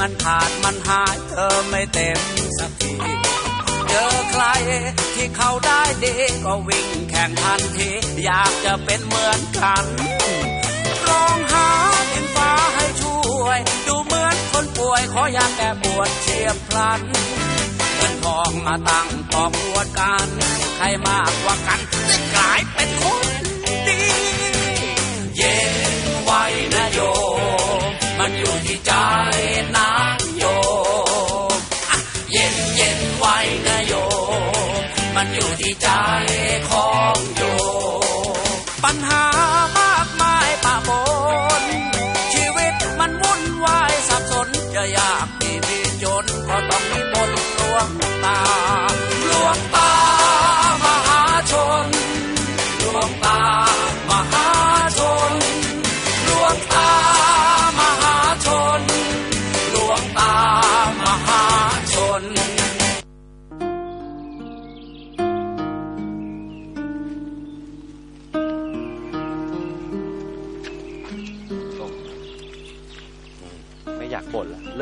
มันขาดมันหายเธอไม่เต็มสักทีเจอใครที่เขาได้ดีก็วิ่งแข่งทันทีอยากจะเป็นเหมือนกันร้องหาดินฟ้าให้ช่วย ดูเหมือนคนป่วยขออยากแก้ปวดเฉียบพลันเงินทองมาตั้งปอกปวดกันใครมากกว่ากันจะกลายเป็นคนดี เย็น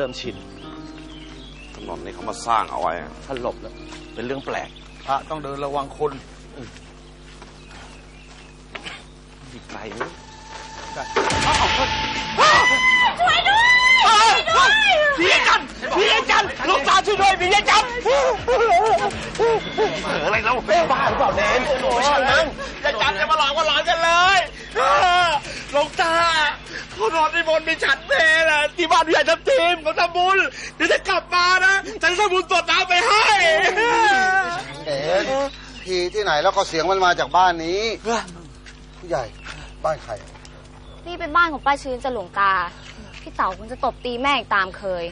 เริ่มชินถนนนี้เขามาสร้างเอาไว้อะถ้าหลบแล้ว เป็นเรื่องแปลกพระต้องเดินระวังคนอีกไกลเลยพี่จันพี่จันลูกตาช่วยด้วยพี่จันเอออะไรเราบ้าหรือเปล่าเนนโอ้ยช่างมันอย่าจับอย่ามาหลอกมาหลอนกันเลยหลวงตา เขานอนในบนต์มีฉันเพลนะที่บ้านพี่ใหญ่ทำทีมเขาทำบุญเดี๋ยวจะกลับมานะฉันจะทำบุญสดน้ำไปให้เอ๋ทีที่ไหนแล้วก็เสียงมันมาจากบ้านนี้ผู้ใหญ่บ้านใครนี่เป็นบ้านของป้าชื้นจะหลวงตา พี่เต๋าคงจะตบตีแม่อีกตามเคย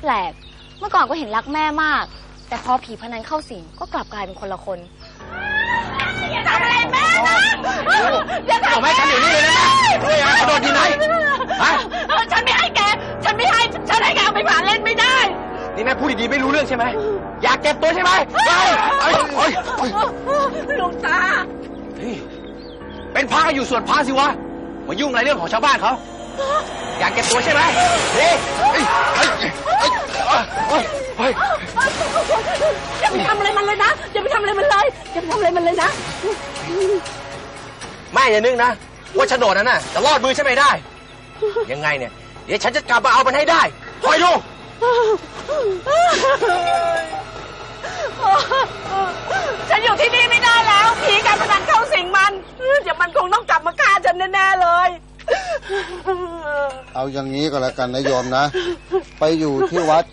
แปลกเมื่อก่อนก็เห็นรักแม่มาก แต่พอผีพนันเข้าสิงก็กลับกลายเป็นคนละคน แม่นะอย่าทำแม่ฉันอยู่นี่เลยนะด้วยอะโดนที่ไหนฉันไม่ให้แก ฉันไม่ให้ ฉันให้แกเอาไปผ่านเล่นไม่ได้ นี่แม่พูดดีๆไม่รู้เรื่องใช่ไหม อยากเก็บตัวใช่ไหมไปเอ้ยเอ้ยเอ้ยหลวงตา เฮ้ยเป็นพระก็อยู่ส่วนพระสิวะ มายุ่งอะไรเรื่องของชาวบ้านเขา อยากเก็บตัวใช่ไหมเฮ้ยเฮ้ยเฮ้ยเฮ้ยอย่าไปทำอะไรมันเลยนะอย่าไปทำอะไรมันเลยอย่าไปทำอะไรมันเลยนะแม่อย่านึกนะว่าโฉนดนั้นน่ะจะรอดมือฉันไม่ได้ ยังไงเนี่ย เดี๋ยวฉันจะกลับมาเอามันให้ได้คอยดูฉันอยู่ที่นี่ไม่ได้แล้วผีการพนันเข้าสิงมัน เดี๋ยวมันคงต้องกลับมาฆ่าฉันแน่ๆเลย เอาอย่างนี้ก็แล้วกันนะโยมนะ ไปอยู่ที่วัด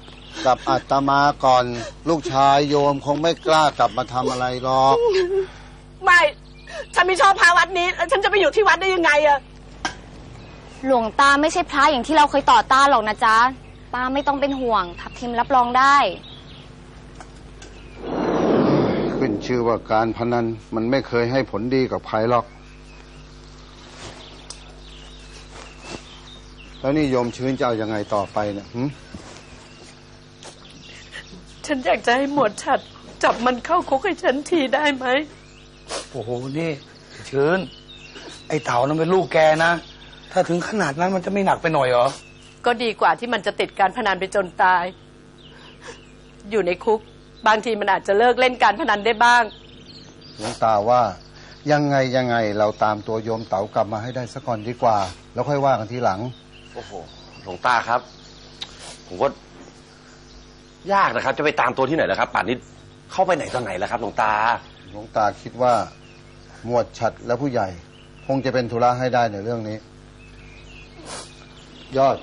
กับอาตมาก่อน ลูกชายโยมคงไม่กล้ากลับมาทำอะไรหรอก ไม่ ฉันไม่ชอบพาวัดนี้แล้วฉันจะไปอยู่ที่วัดได้ยังไงอะหลวงตาไม่ใช่พระอย่างที่เราเคยต่อต้านหรอกนะจ๊ะป้าไม่ต้องเป็นห่วงทับทิมรับรองได้ ขึ้นชื่อว่าการพนันมันไม่เคยให้ผลดีกับใครหรอก แล้วนี่โยมชื้นจะเอายังไงต่อไปเนี่ยหึฉันอยากจะให้หมวดฉัดจับมันเข้าคุกให้ฉันทีได้ไหม โอ้โห นี่เชิญไอ้เต่านั้นเป็นลูกแกนะ ถ้าถึงขนาดนั้นมันจะไม่หนักไปหน่อยเหรอ ก็ดีกว่าที่มันจะติดการพนันไปจนตาย อยู่ในคุก บางทีมันอาจจะเลิกเล่นการพนันได้บ้าง หลวงตาว่า ยังไงยังไงเราตามตัวโยมเต๋ากลับมาให้ได้สักก่อนดีกว่า แล้วค่อยว่ากันทีหลัง โอ้โหหลวงตาครับ ผมก็ยากนะครับ จะไปตามตัวที่ไหนล่ะครับ ป่านนี้เข้าไปไหนตอนไหนแล้วครับหลวงตา หลวงตาคิดว่าหมวดฉัดและผู้ใหญ่ คงจะเป็นธุระให้ได้ในเรื่องนี้ ยอด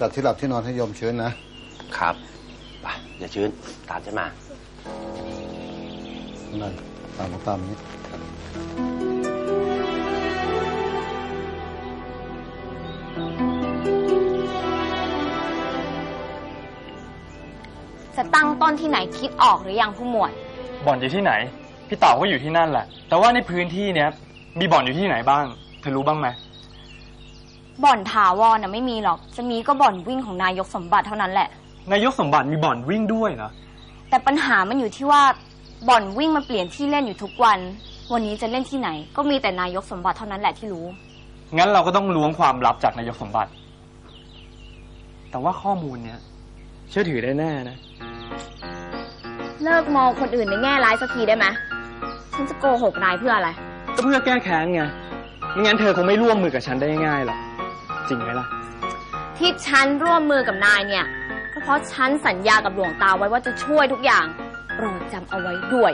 จัดที่หลับที่นอนให้โยมชื้นนะ ครับไปอย่าชื้นตามฉันมานั่นตามหลวงตามนี้ นที่ไหนคิดออกหรือยังผู้หมวด บ่อนอยู่ที่ไหน พี่เต่าก็อยู่ที่นั่นแหละ แต่ว่าในพื้นที่เนี้ยมีบ่อนอยู่ที่ไหนบ้าง เธอรู้บ้างไหมบ่อนถาวรน่ะไม่มีหรอก จะมีก็บ่อนวิ่งของนายกสมบัติเท่านั้นแหละ นายกสมบัติมีบ่อนวิ่งด้วยเหรอ แต่ปัญหามันอยู่ที่ว่าบ่อนวิ่งมันเปลี่ยนที่เล่นอยู่ทุกวัน วันนี้จะเล่นที่ไหน ก็มีแต่นายกสมบัติเท่านั้นแหละที่รู้ งั้นเราก็ต้องล้วงความลับจากนายกสมบัติ แต่ว่าข้อมูลเนี้ยเชื่อถือได้แน่นะ เลิกมองคนอื่นในแง่ร้ายสักทีได้ไหมฉันจะโกหกนายเพื่ออะไร ก็เพื่อแก้แค้นไงไม่งั้นเธอคงไม่ร่วมมือกับฉันได้ง่ายๆหรอกจริงไหมล่ะ ที่ฉันร่วมมือกับนายเนี่ยก็เพราะฉันสัญญากับหลวงตาไว้ว่าจะช่วยทุกอย่างโปรดจำเอาไว้ด้วย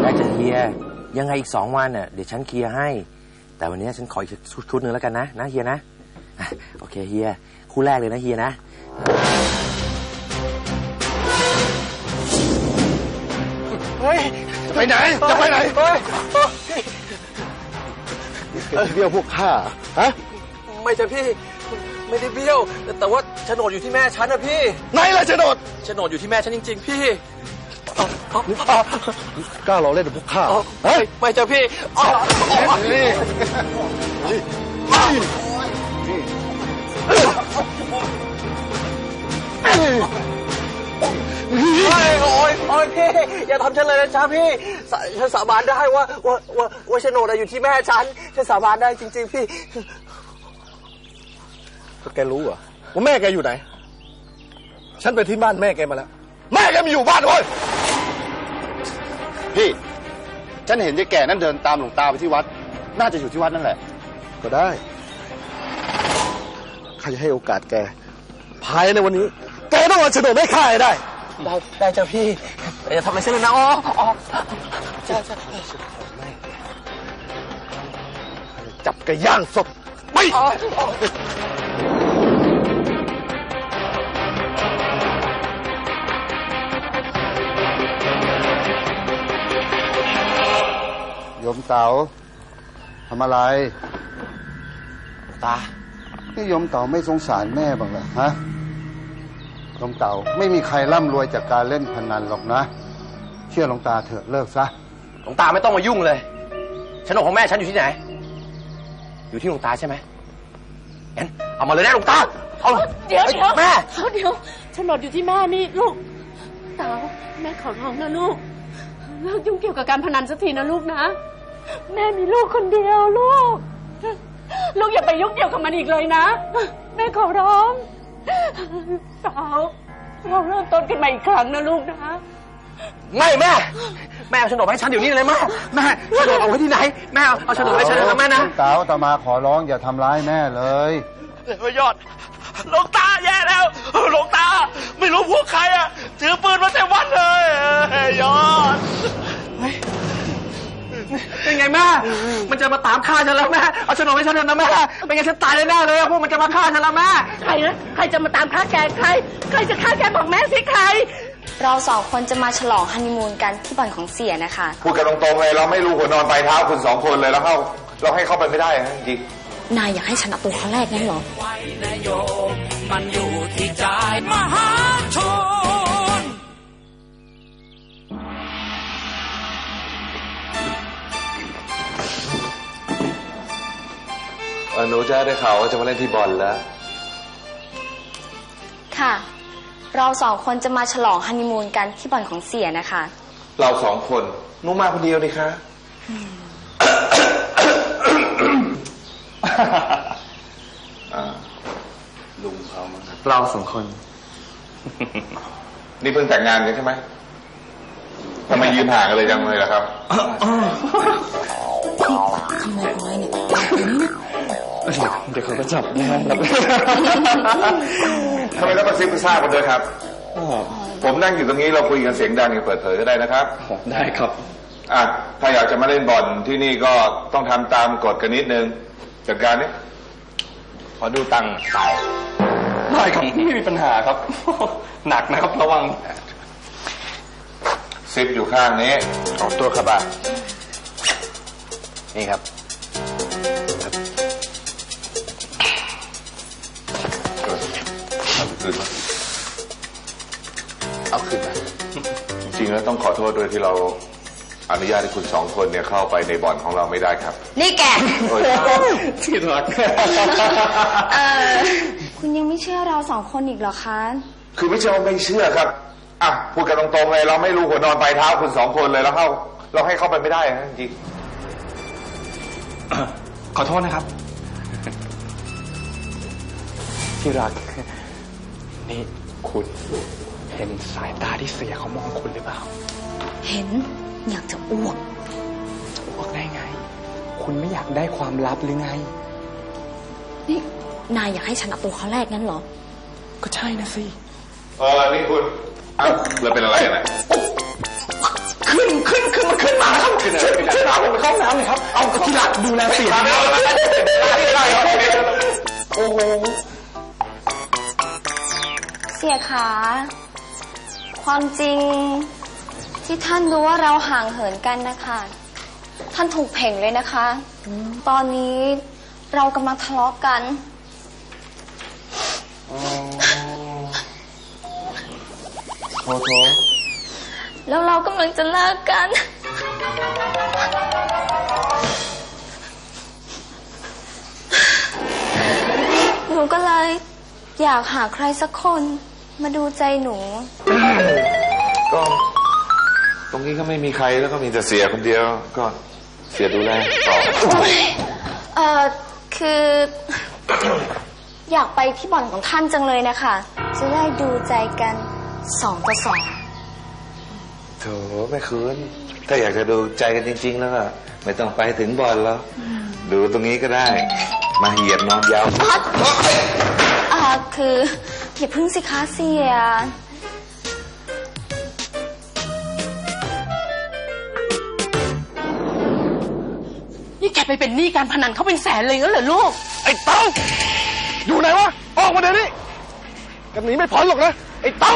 ได้จะเฮียยังไงอีกสองวันน่ะเดี๋ยวฉันเคลียร์ให้ แต่วันนี้ฉันขออีกชุดชุดหนึ่งแล้วกันนะนะเฮียนะอะ โอเคเฮียคู่แรกเลยนะเฮียนะไปไหน จะไปไหนเฮ้ยเบี้ยวพวกข้าฮะไม่ใช่พี่ ไม่ได้เบี้ยว แต่ว่าโฉนดอยู่ที่แม่ฉันนะพี่ไหนล่ะโฉนดโฉนดอยู่ที่แม่ฉันจริง ๆ พี่กล้าเราเล่นกับพวกข้าเฮ้ยไม่ใช่พี่นี่ โอ้ยโอ้ยโอ้ยพี่อย่าทำฉันเลยนะจ๊ะพี่สาฉันสาบานได้ว่าว่าว่าว่าโฉนดอะอยู่ที่แม่ฉันฉันสาบานได้จริง ๆ พี่แกรู้เหรอว่าแม่แกอยู่ไหน ฉันไปที่บ้านแม่แกมาแล้ว แม่แกไม่อยู่บ้านเว้ยพี่ ฉันเห็นยายแก่นั่นเดินตามหลวงตาไปที่วัด น่าจะอยู่ที่วัดนั่นแหละ ก็ได้ข้าจะให้โอกาสแกภายในวันนี้ แกต้องเอาโฉนดให้ข้าให้ได้ ได้ได้จ้ะพี่อย่าทำอะไรฉันเลยนะอ๋ออ๋อใช่ใช่จับแกย่างสดไปอ๋ออ๋อโยมเต๋าทำอะไร ตา นี่โยมเต๋าไม่สงสารแม่บ้างเหรอฮะ โยมเต๋าไม่มีใครร่ำรวยจากการเล่นพนันหรอกนะ เชื่อหลวงตาเถอะเลิกซะ หลวงตาไม่ต้องมายุ่งเลยโฉนดของแม่ฉันอยู่ที่ไหน อยู่ที่หลวงตาใช่ไหมงั้นเอามาเลยนะหลวงตา เอาเลยเดี๋ยวอ้เดี๋ยวแม่เดี๋ยวโฉนดอยู่ที่แม่นี่ลูกเต๋าแม่ขอร้องนะลูกเลิกยุ่งเกี่ยวกับการพนันสักทีนะลูกนะ แม่มีลูกคนเดียวลูก ลูกอย่าไปยุ่งเกี่ยวกับมันอีกเลยนะ แม่ขอร้อง เต๋าเราเริ่มต้นกันใหม่อีกครั้งนะลูกนะ ไม่แม่ แม่เอาโฉนดมาให้ฉันเดี๋ยวนี้เลยแม่แม่โฉนดเอาไว้ที่ไหน แม่เอาเอาโฉนดไว้ให้ฉันนะแม่นะหลวงตาตามาขอร้องอย่าทำร้ายแม่เลย เฮ้ยยอดหลวงตาแย่แล้วหลวงตา ไม่รู้พวกใครอะ ถือปืนมาเต็มวัดเลยเฮ้ยยอด เป็นไงแม่ มันจะมาตามฆ่าฉันแล้วแม่ เอาโฉนดให้ฉันเถอะนะแม่ ไม่งั้นฉันตายแน่ๆเลยอะพวกมันจะมาฆ่าฉันแล้วแม่ ใครนะใครจะมาตามฆ่าแกใคร ใครจะฆ่าแกบอกแม่สิใคร เราสองคนจะมาฉลองฮันนีมูนกันที่บ่อนของเสียนะคะ พูดกันตรงๆเลยเราไม่รู้หัวนอนปลายเท้าคุณสองคนเลยแล้วเข้าเราให้เข้าไปไม่ได้ฮะจริงนายอยากให้ฉันเอาตัวเขาแรกงั้นเหรอ ไว้นะโยมมันอยู่ที่ใจมหาชน หนูจะได้ข่าวว่าจะมาเล่นที่บอลแล้ว ค่ะ เราสองคนจะมาฉลองฮันนีมูนกันที่บ่อนของเสียนะคะ เราสองคนหนูมาคนเดียวนี่คะ อ่าลุงเขามาครับเราสองคน นี่เพิ่งแต่งงานกันใช่ไหมทำไมยืนห่างกันเลยจังเลยล่ะครับขโมยน้อย เนี่ยเดี๋ยวเขาก็จับแน่ครับทำไมต้องกระซิบกระซาบกันด้วยครับ ผมนั่งอยู่ตรงนี้เราคุยกันเสียงดังอย่างเปิดเผยก็ได้นะครับ ได้ครับอะถ้าอยากจะมาเล่นบอลที่นี่ก็ต้องทำตามกฎกันนิดนึงจัดการนี่ขอดูตังค์เต่าได้ครับไม่มีปัญหาครับ หนักนะครับระวังซิปอยู่ข้างนี้ออกตัวครับอะนี่ครับ คืนมาเอาขึ้นมาจริงๆแล้วต้องขอโทษด้วยที่เราอนุญาตให้คุณสองคนเนี่ยเข้าไปในบ่อนของเราไม่ได้ครับ นี่แก โอ้ยที่รัก เออคุณยังไม่เชื่อเราสองคนอีกเหรอคะ คือไม่ใช่ว่าไม่เชื่อครับ อะพูดกันตรงๆเลยเราไม่รู้หัวนอนปลายเท้าคุณสองคนเลยแล้วเข้า เราให้เข้าไปไม่ได้ฮะจริงขอโทษนะครับ ที่รัก นี่คุณเห็นสายตาที่เสียเขามองคุณหรือเปล่า เห็นอยากจะอ้วก จะอ้วกได้ไง คุณไม่อยากได้ความลับหรือไง นี่นายอยากให้ฉันเอาตัวเขาแรกงั้นเหรอ ก็ใช่นะสิเออนี่คุณอ้าวเราเป็นอะไรกันนะขึ้นขึ้นขึ้นมาขึ้นมาครับขึ้นขึ้นขึ้นมาผมไปเข้าห้องน้ำเลยครับ เอาที่รักดูแลเสียนะโอ้โห เสียขา ความจริงที่ท่านรู้ว่าเราห่างเหินกันนะคะ ท่านถูกเพ่งเลยนะคะ ตอนนี้เรากำลังทะเลาะกัน โทโทแล้วเรากำลังจะเลิกกัน หนูก็เลย อยากหาใครสักคนมาดูใจหนู ก็ตรงนี้ก็ไม่มีใครแล้วก็มีแต่เสียคนเดียว ก็เสียดูแลต่อเอ่อคือ อยากไปที่บ่อนของท่านจังเลยนะคะ จะได้ดูใจกันสองต่อสองโถไม่คืนถ้าอยากจะดูใจกันจริง ๆ แล้วก็ไม่ต้องไปถึงบอลแล้ว ดูตรงนี้ก็ได้ มาเหยียบนอนยาวอ่า คืออย่าพึ่งสิคะเสีย นี่แกไปเป็นหนี้การพนันเขาเป็นแสนเลยงั้นเหรอลูก ไอ้เต้าอยู่ไหนวะ ออกมาเดี๋ยวนี้กันหนีไม่พ้นหรอกนะ ไอ้เต้า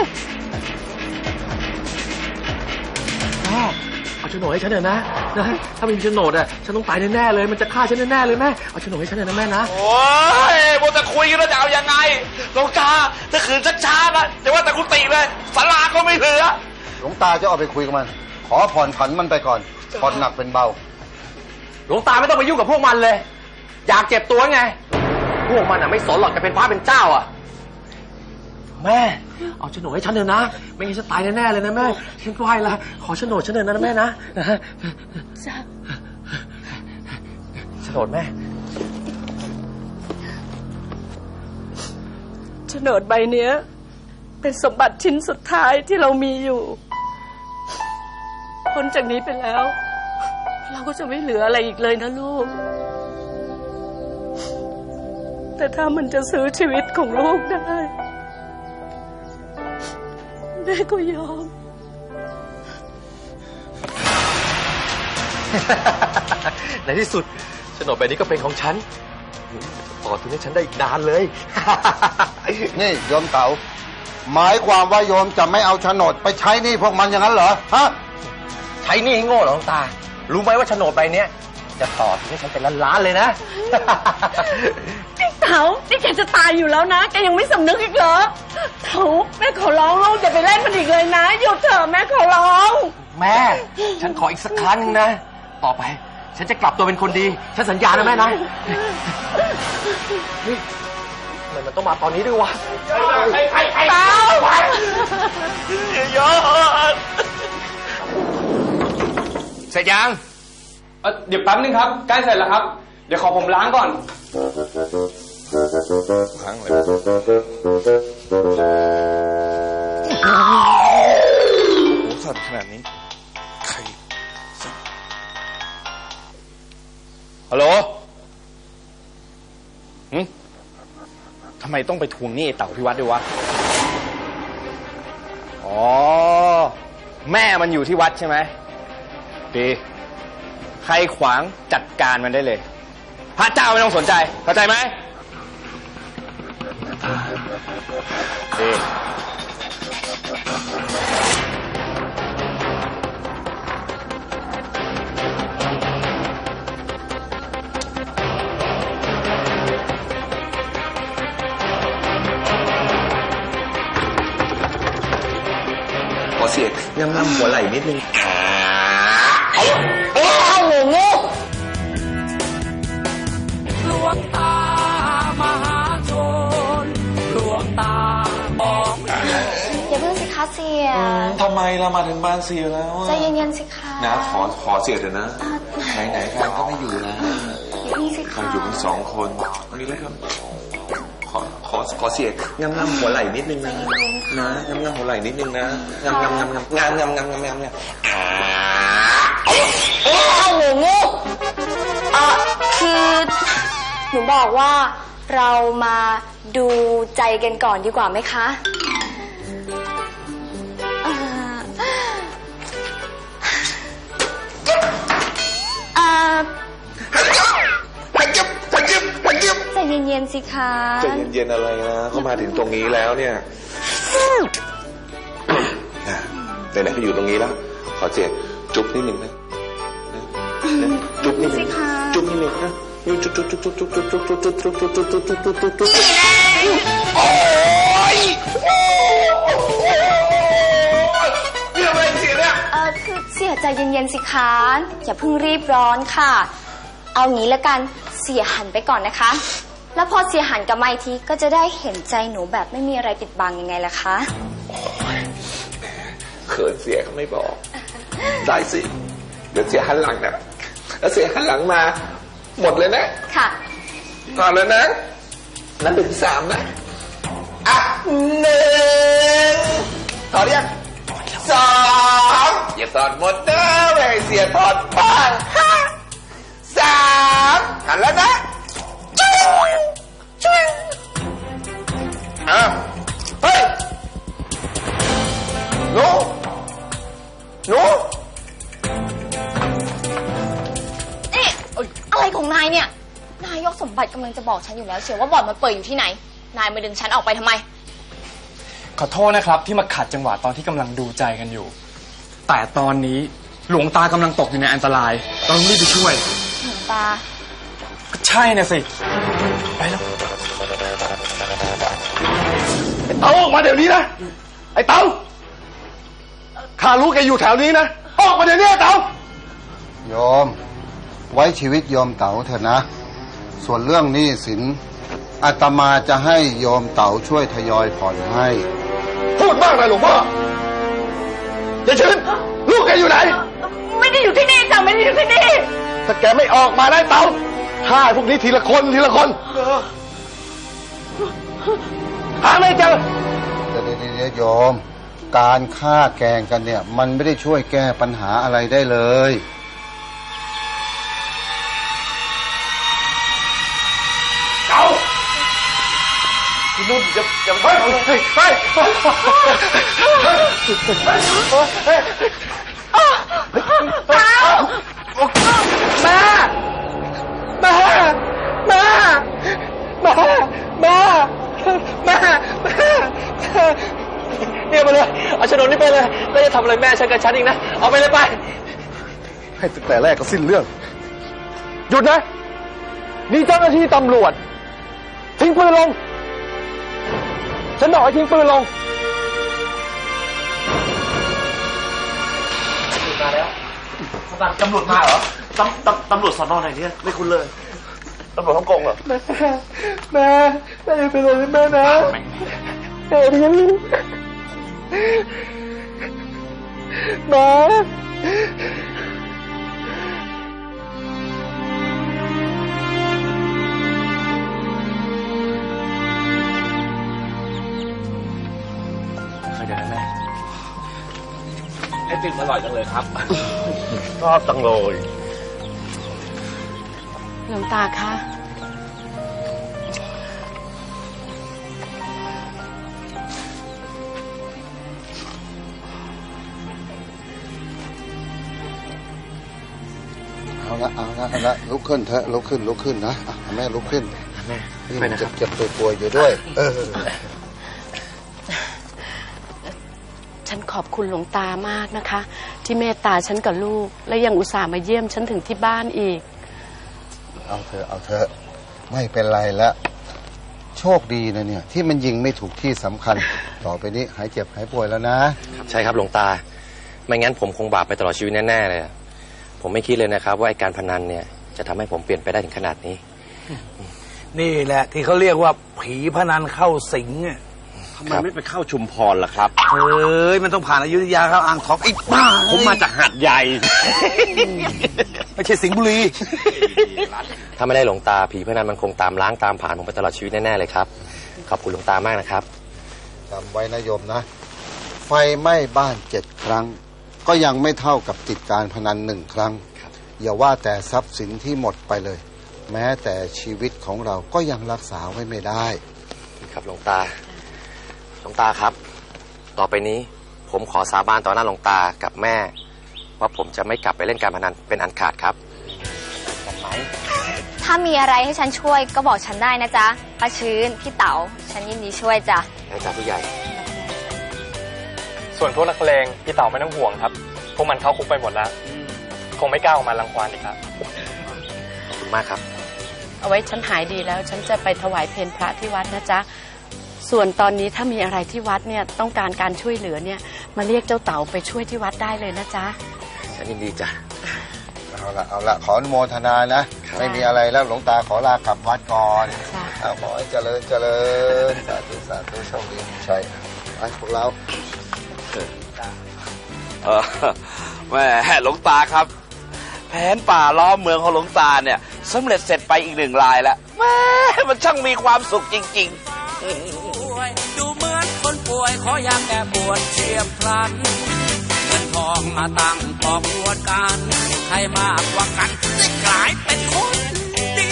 พ่อ เอาโฉนดให้ฉันเถอะนะนะถ้าไม่มีโฉนดอะฉันต้องตายแน่ๆเลย มันจะฆ่าฉันแน่ๆเลยแม่เอาโฉนดให้ฉันเถอะนะแม่นะโอ้ยโมจะคุยกันแล้วจะเอายังไงหลวงตาถ้าขืนชักช้านะแต่ว่าแต่กุฏิเลยสลาก็ไม่เหลือหลวงตาจะเอาไปคุยกับมัน ขอผ่อนผันมันไปก่อนผ่อนหนักเป็นเบา หลวงตาไม่ต้องไปยุ่งกับพวกมันเลย อยากเจ็บตัวไง พวกมันอะไม่สนหรอกจะเป็นพระเป็นเจ้าอะ แม่ เอาโฉนดให้ฉันเถอะนะ ไม่งั้นฉันตายแน่ๆเลยนะแม่ ฉันไหวละขอโฉนดฉันเถอะนะแม่นะนะโฉนดแม่โฉนดใบเนี้ย เป็นสมบัติชิ้นสุดท้ายที่เรามีอยู่พ้นจากนี้ไปแล้ว เราก็จะไม่เหลืออะไรอีกเลยนะลูก แต่ถ้ามันจะซื้อชีวิตของลูกได้ แม่ก็ยอม ในที่สุดโฉนดใบนี้ก็เป็นของฉันต่อทุนให้ฉันได้อีกนานเลย นี่โยมเต๋าหมายความว่าโยมจะไม่เอาโฉนดไปใช้หนี่พวกมันอย่างนั้นเหรอฮะใช้หนี่ให้โง่เหรอหลวงตา รู้ไหมว่าโฉนดใบเนี้ยจะต่อทุนให้ฉันเป็นล้านๆเลยนะนี่ เต๋านี่แกจะตายอยู่แล้วนะ แกยังไม่สำนึกอีกเหรอเต๋าแม่ขอร้องลูกอย่าไปเล่นมันอีกเลยนะหยุดเถอะแม่ขอร้อง แม่ ฉันขออีกสักครั้งหนึ่งนะ ต่อไป ฉันจะกลับตัวเป็นคนดี ฉันสัญญานะแม่นะนี่ทำไมมันต้องมาตอนนี้ด้วยวะเต๋าเยอะเสร็จยังเอ่อเดี๋ยวแป๊บนึงครับ ใกล้เสร็จแล้วครับ เดี๋ยวขอผมล้างก่อนค รั้งเลยโอ้สั่นขนาดนี้ ใครฮัลโหลหึทำไมต้องไปทวงหนี้ไอ้เต่าพิวัตรด้วยวะ อ๋อ แม่มันอยู่ที่วัดใช่ไหม ดี ใครขวางจัดการมันได้เลย พระเจ้าไม่ต้องสนใจ เข้าใจไหม ดีขอเสียงยังนำหัวไหล่นิดนึง คะเสียทำไมเรามาถึงบ้านเสียแล้วใจเย็นๆสิคะ นะขอขอเสียเถอะนะอะไหนๆแฟนก็ไม่อยู่แล้วอย่าพึ่งสิเราอยู่กันสองคนเอางี้แล้วครับขอขอขอเสียงงามงามหัวไหล่นิดนึงนะนะงามงามหัวไหล่นิดนึงนะงามงามงามงามงามงามงามงามงามงามโอ้โหงูเออคือหนูบอกว่าเรามาดูใจกันก่อนดีกว่าไหมคะ คะใจเย็นๆอะไรนะเขามาถึงตรงนี้แล้วเนี่ยอะไหนๆก็อยู่ตรงนี้แล้ว ขอเสียงจุ๊บนิดนึงนะนะนะจุ๊บนิดนึงจุ๊บนิดนึงนะจุ๊บจุ๊บจุ๊บจุ๊บจุ๊บจุ๊บจุ๊บจุ๊บจุ๊บจุ๊บจุ๊บจุ๊บจุ๊บจุ๊บจุ๊บจุ๊บโอ้ยโอ้ยนี่ทำอะไรเสียเนี่ยเออคือเสียใจเย็นๆสิคะอย่าเพิ่งรีบร้อนค่ะ เอางี้ละกันเสียหันไปก่อนนะคะ แล้วพอเสียหันกลับมาอีกทีก็จะได้เห็นใจหนูแบบไม่มีอะไรปิดบังยังไงล่ะคะ เขินเสียเขาไม่บอก ได้สิ เดี๋ยวเสียหันหลังนะแล้วเสียหันหลังมา หมดเลยนะค่ะก่อนแล้วนะ นับถึงสามนะ อะหนึ่งถอดยังสองอย่าถอดหมดนะไม่ให้เสียถอดบ้างห้าสามหันแล้วนะ อ้าวเฮ้ยหนูหนูนี่อะไรของนายเนี่ย นายกสมบัติกำลังจะบอกฉันอยู่แล้ว เชียวว่าบ่อนมันเปิดอยู่ที่ไหน นายมาดึงฉันออกไปทำไม ขอโทษนะครับ ที่มาขัดจังหวะตอนที่กำลังดูใจกันอยู่ แต่ตอนนี้หลวงตากำลังตกอยู่ในอันตรายต้องรีบไปช่วยหลวงตา ใช่นะสิ เต๋าออกมาเดี๋ยวนี้นะ ไอ้เต๋าข้ารู้แกอยู่แถวนี้นะ ออกมาเดี๋ยวนี้ไอ้เต๋าโยม ไว้ชีวิตโยมเต๋าเถอะนะ ส่วนเรื่องหนี้สินอาตมาจะให้โยมเต๋าช่วยทยอยผ่อนให้ พูดมากเลยหลวงพ่ออย่าชื้นลูกแกอยู่ไหน ไม่ได้อยู่ที่นี่จ้ะไม่ได้อยู่ที่นี่ ถ้าแกไม่ออกมาได้เต๋าฆ่าพวกนี้ทีละคนทีละคน หาไม่เจอเดี๋ยวเดี๋ยวโยม การฆ่าแกล้งกันเนี่ย มันไม่ได้ช่วยแก้ปัญหาอะไรได้เลยเต๋าพี่นุ่นอย่าอย่าเฮ้ยเฮ้ยเฮ้ยเฮ้ยแม่แม่แม่แม่แม่แม่แม่เนี่ยมาเลยเอาโฉนดนี้ไปเลยแล้วจะทำอะไรแม่ฉันกับฉันอีกนะ เอาไปเลยไป ให้ตั้งแต่แรกก็สิ้นเรื่อง หยุดนะ นี่เจ้าหน้าที่ตำรวจ ทิ้งปืนลง ฉันบอกให้ทิ้งปืนลง มาแล้วตำรวจมาเหรอตำตำตำรวจสอนอไหนเนี่ย ไม่คุ้นเลย ตำรวจฮ่องกงเหรอแม่แม่แม่เป็นอะไรแม่นะแม่เรียนแม่เคยเดี๋ยวนะแม่ไอติมอร่อยจังเลยครับ ชอบจังเลย หลวงตาคะเอาละเอาละเอาละลุกขึ้นเถอะลุกขึ้นลุกขึ้นนะอะแม่ลุกขึ้นแม่นี่ไปมันนะคเจ็รับบเจ็บตัวป่วยอยู่ด้วย เออฉันขอบคุณหลวงตามากนะคะ ที่เมตตาฉันกับลูก และยังอุตส่าห์มาเยี่ยมฉันถึงที่บ้านอีก เอาเถอะเอาเถอะไม่เป็นไรแล้วโชคดีนะเนี่ย ที่มันยิงไม่ถูกที่สำคัญ ต่อไปนี้หายเจ็บหายป่วยแล้วนะ ใช่ครับหลวงตา ไม่งั้นผมคงบาปไปตลอดชีวิตแน่ๆเลยอะผมไม่คิดเลยนะครับ ว่าไอ้การพนันเนี่ยจะทำให้ผมเปลี่ยนไปได้ถึงขนาดนี้ นี่แหละที่เขาเรียกว่าผีพนันเข้าสิงอะทำไมไม่ไปเข้าชุมพรล่ะครับ เอ้ยมันต้องผ่านอยุธยาเข้าอ่างทองไอ้บ้าผมมาจากหัดใหญ่ ไม่ใช่สิงห์บุรีถ้าไม่ได้หลวงตาผีพนันมันคงตามล้างตามผ่านผมไปตลอดชีวิตแน่ๆเลยครับ ขอบคุณหลวงตามากนะครับจำไว้นะโยมนะ ไฟไหม้บ้านเจ็ดครั้ง ก็ยังไม่เท่ากับติดการพนันหนึ่งครั้ง อย่าว่าแต่ทรัพย์สินที่หมดไปเลย แม้แต่ชีวิตของเราก็ยังรักษาไว้ไม่ได้ ครับหลวงตาหลวงตาครับ ต่อไปนี้ผมขอสาบานต่อหน้าหลวงตากับแม่ ว่าผมจะไม่กลับไปเล่นการพนันเป็นอันขาดครับกันไหมถ้ามีอะไรให้ฉันช่วยก็บอกฉันได้นะจ๊ะป้าชื้นพี่เต๋าฉันยินดีช่วยจ้ะนะจ๊ะผู้ใหญ่ ส่วนพวกนักเลงพี่เต่าไม่ต้องห่วงครับ พวกมันเข้าคุกไปหมดแล้ว คงไม่กล้าออกมารังควานอีกครับขอบคุณมากครับ เอาไว้ฉันหายดีแล้ว ฉันจะไปถวายเพลพระที่วัดนะจ๊ะ ส่วนตอนนี้ถ้ามีอะไรที่วัดเนี่ยต้องการการช่วยเหลือเนี่ยมาเรียกเจ้าเต๋าไปช่วยที่วัดได้เลยนะจ๊ะ ฉันยินดีจ้ะ เอาละเอาละขออนุโมทนานะ ไม่มีอะไรแล้วหลวงตาขอลากลับวัดก่อนจ้ะเอาขอให้เจริญเจริญสาธุสาธุโชคดีใช่ไปพวกเราเออแม่หลวงตาครับ แผนป่าล้อมเมืองของหลวงตาเนี่ยสำเร็จเสร็จไปอีกหนึ่งรายแล้วแม่มันช่างมีความสุขจริงๆป่วยดูเหมือนคนป่วยขอยาแก้ปวดเฉียบพลันเงิน ทองมาตั้งปอกปวดกันใครมากกว่ากันได้กลายเป็นคนดี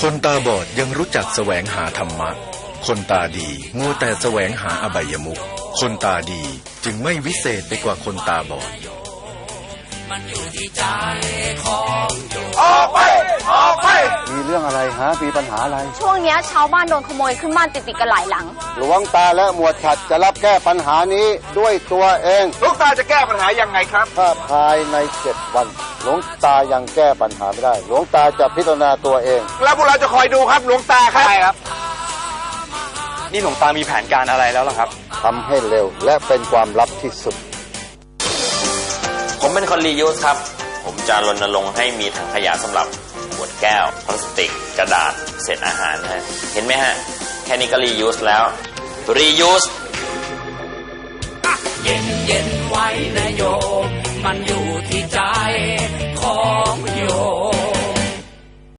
คนตาบอดยังรู้จักแสวงหาธรรมะ คนตาดีมัวแต่แสวงหาอบายมุขคนตาดีจึงไม่วิเศษไปกว่าคนตาบอด มันอยู่ที่ใจของโยมออกไปออกไปมี เรื่องอะไรฮะมีปัญหาอะไร ช่วงเนี้ยชาวบ้านโดนขโมยขึ้นบ้านติดๆกันหลายหลัง หลวงตาและหมวดฉัดจะรับแก้ปัญหานี้ด้วยตัวเอง หลวงตาจะแก้ปัญหายังไงครับ ถ้าภายในเจ็ดวัน หลวงตายังแก้ปัญหาไม่ได้ หลวงตาจะพิจารณาตัวเอง แล้วพวกเราจะคอยดูครับหลวงตาครับใช่ครับ นี่หลวงตามีแผนการอะไรแล้วล่ะครับ ทำให้เร็วและเป็นความลับที่สุด ผมเป็นคนรียูสครับ ผมจะรณรงค์ให้มีถังขยะสำหรับขวด แก้วพลาสติก กระดาษเศษอาหารนะฮะเห็นไหมฮะ แค่นี้ก็ reuse แล้ว reuse เย็นเย็นไว้นะโยม มันอยู่ที่ใจของโยม